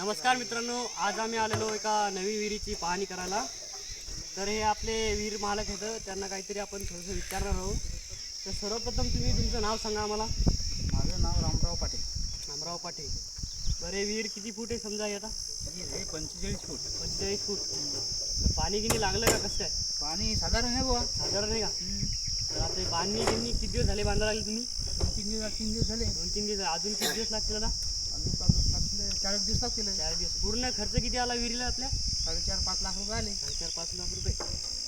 नमस्कार मित्रांनो आज आम्ही आलेलो एका नवीन विहिरीची पाहणी करायला. तर हे आपले विहीर मालक आहेत त्यांना काहीतरी आपण थोडंसं विचारणार आहोत. तर सर्वप्रथम तुम्ही तुमचं नाव सांगा आम्हाला. माझं नाव रामराव पाटील. नामराव पाटील. बरं हे विहीर किती फूट आहे समजा हे आता? हे पंचेचाळीस फूट. पंचेचाळीस फूट. तर पाणी गिनी लागलं का कसं काय? पाणी साधारण आहे बुवा. साधारण आहे का? तर आता बांधणी गिनी किती दिवस झाले बांधायला लागले तुम्ही? दोन तीन दिवस तीन दिवस झाले. दोन तीन दिवस. अजून किती दिवस लागतील आता? चार एक दिवस लागतील. चार दिवस. पूर्ण खर्च किती आला विहिरीला आपल्या? साडेचार पाच लाख रुपये आले. चार पाच लाख रुपये.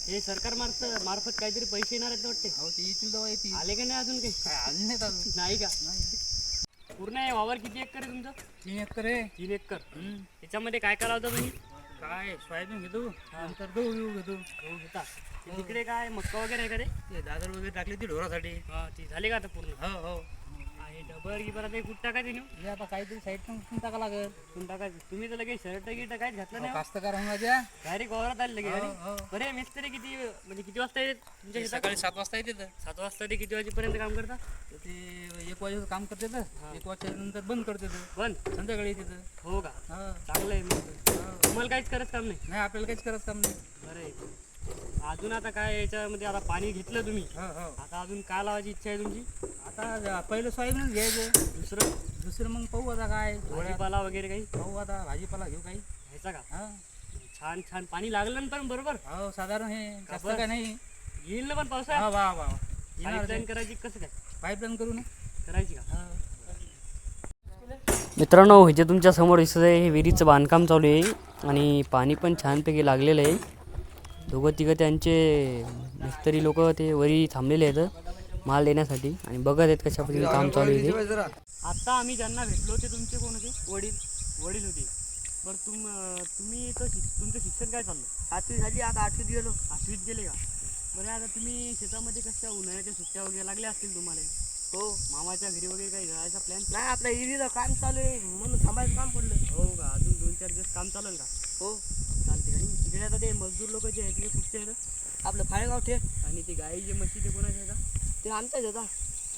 हे सरकार मार्फत मार्फत काहीतरी पैसे येणार आहेत वाटते. हो ते येतील तेव्हा येतील. आले का नाही अजून काही? काय आले नाहीत अजून. नाही का? नाही. पूर्ण हे वावर किती एकर आहे तुमचं? तीन एकर आहे. तीन एकर. हम्म. त्याच्यामध्ये काय काय लावता तुम्ही? काय सोयाबीन घेतो. नंतर गहू घेऊ घेतो. गहू घेता. ते तिकडे काय मक्का वगैरे आहे का रे ते दादर वगैरे टाकले ती ढोरासाठी. हा ती झाली का आता पूर्ण? हो हो हा, हे. डबर गिबर आता हे कुठं टाकायचे नेऊ हे आता काहीतरी साईड पण टाका लागेल? कुठून टाकायचं? तुम्ही तर लगेच शर्ट गिट काहीच घातलं नाही कास्तकार होणार द्या डायरेक्ट वावरात आले लगे हो, हो. बरे मिस्त्री किती म्हणजे किती वाजता येत तुमच्या शेतात सकाळी सात वाजता येते तर सात वाजता ते किती वाजेपर्यंत काम करता तर ते एक वाजेचं काम करते तर एक वाजता नंतर बंद करते तर पण संध्याकाळी येते तर हो का? हा. चांगलं आहे मग. तुम्हाला काहीच करत काम नाही? नाही आपल्याला काहीच करत काम नाही. बरं आहे. अजून आता काय याच्यामध्ये आता पाणी घेतलं तुम्ही? हो हो. आता अजून काय लावायची इच्छा आहे तुमची? आता जा- पहिलं सोयाबीनच घ्यायचं. दुसरं दुसरं मग पाहू आता काय. भाजीपाला वगैरे काही? पाहू आता भाजीपाला घेऊ काही. घ्यायचा का? हा. छान छान. पाणी लागलं ना पण बरोबर. हो साधारण हे जास्त. काय नाही. येईल ना पण पावसाळ्यात? हा वा वा पाईपलाईन करायची कसं काय? पाईपलाईन करू ना. करायची का? हा. मित्रांनो इथे तुमच्यासमोर दिसत आहे हे विहिरीचं बांधकाम चालू आहे आणि पाणी पण छानपैकी लागलेलं आहे. दोघं तिघं त्यांचे मिस्त्री लोक ते वरी थांबलेले आहेत माल देण्यासाठी. आणि बघत आहेत कशा पद्धतीने काम चालू आहे ते. आता आम्ही ज्यांना भेटलो ते तुमचे कोण होते? वडील. वडील होते. बरं तुम तुम्ही तर तुमचं शिक्षण काय चाललं आठवी झाली आता आठवीत गेलो. आठवीत गेले का? बरं आता तुम्ही शेतामध्ये कशा उन्हाळ्याच्या सुट्ट्या वगैरे लागल्या असतील तुम्हाला? हो. मामाच्या घरी वगैरे काही जायचा प्लॅन नाही आपल्या इरीला काम चालू आहे. म्हणून थांबायचं काम पडलं. हो का? अजून दोन चार दिवस काम चालेल का? हो. आणि आता ते मजदूर लोक जे आहेत ते कुठचे आहेत आपलं फाळेगाव ठे आणि ते गाई जे म्हशी ते कोणाचे आहे का ते आमच्याच होता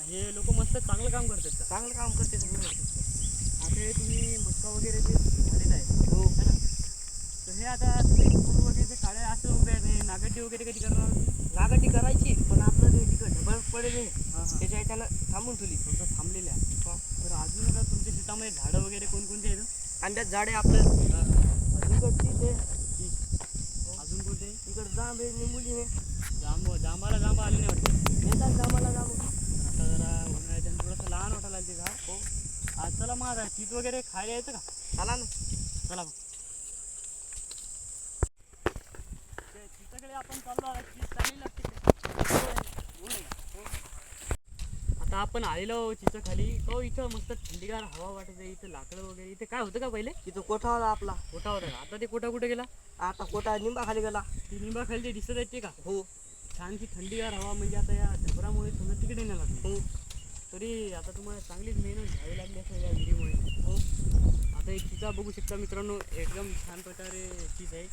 हे. लोक मस्त चांगलं काम करतात का? चांगलं काम करते ते बरोबर. आता हे तुम्ही मक्का वगैरे जे झालेलं आहे. हो. है ना? तर हे आता तुम्ही वगैरे ते काळे असं उभे आहेत हे नागड्डी वगैरे कधी करणार? नागटी करायची पण आपलं ते तिकडं ढबळ पडेल आहे. हां हां. त्याच्या ह्याच्यानं थांबून तुली तुमचं थांबलेलं आहे. तर अजून आता तुमच्या शेतामध्ये झाडं वगैरे कोणकोणते आहेत? अंड्यात झाडे आपलं इकडची ते जांब आहे निंबुली आहे जांब जांबाला जांब आले नाही वाटते. येतात जांबाला जांब आता जरा उन्हाळ्याच्या थोडंसं लहान वाटायला लागते झाड. हो. आज चला मग आता चीज वगैरे खायला यायचं का? चला ना. चला मग. ते चिताकडे आपण चाललो चीज चांगली लागते का? गोड आहे का? हो. आता आपण आलेलो चिचं खाली. हो इथं मस्त थंडीगार हवा वाटत आहे इथं लाकडं वगैरे. इथे काय होतं का पहिले? तिथं कोठा होता आपला? कोटा होता? का आता ते कोटा कुठे गेला? आता कोठा निंबा खाली गेला. ती निंबा खाली ते दिसत आहेत ते का? हो. छानशी थंडीगार हवा म्हणजे आता या ढबरामुळे समजा तिकडे नाही लागली हो. तरी आता तुम्हाला चांगलीच मेहनत घ्यावी लागली असं या विहिरीमुळे हो. आता एक चिचा बघू शकता मित्रांनो एकदम छान प्रकारे चीज आहे.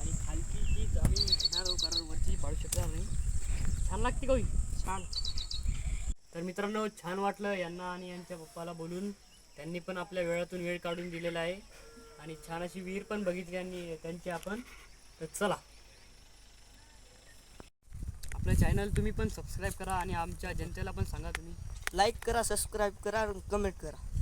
आणि खालची चीज आम्ही घेणार आहोत कारण वरची पाडू शकणार नाही. छान लागते का होई छान. तर मित्रांनो छान वाटलं यांना आणि यांच्या पप्पाला बोलून. त्यांनी पण आपल्या वेळातून वेळ काढून दिलेला आहे. आणि छान अशी विहीर पण बघितली आणि त्यांची आपण. तर चला. आपलं चॅनल तुम्ही पण सबस्क्राईब करा आणि आमच्या जनतेला पण सांगा तुम्ही. लाईक करा सबस्क्राईब करा कमेंट करा.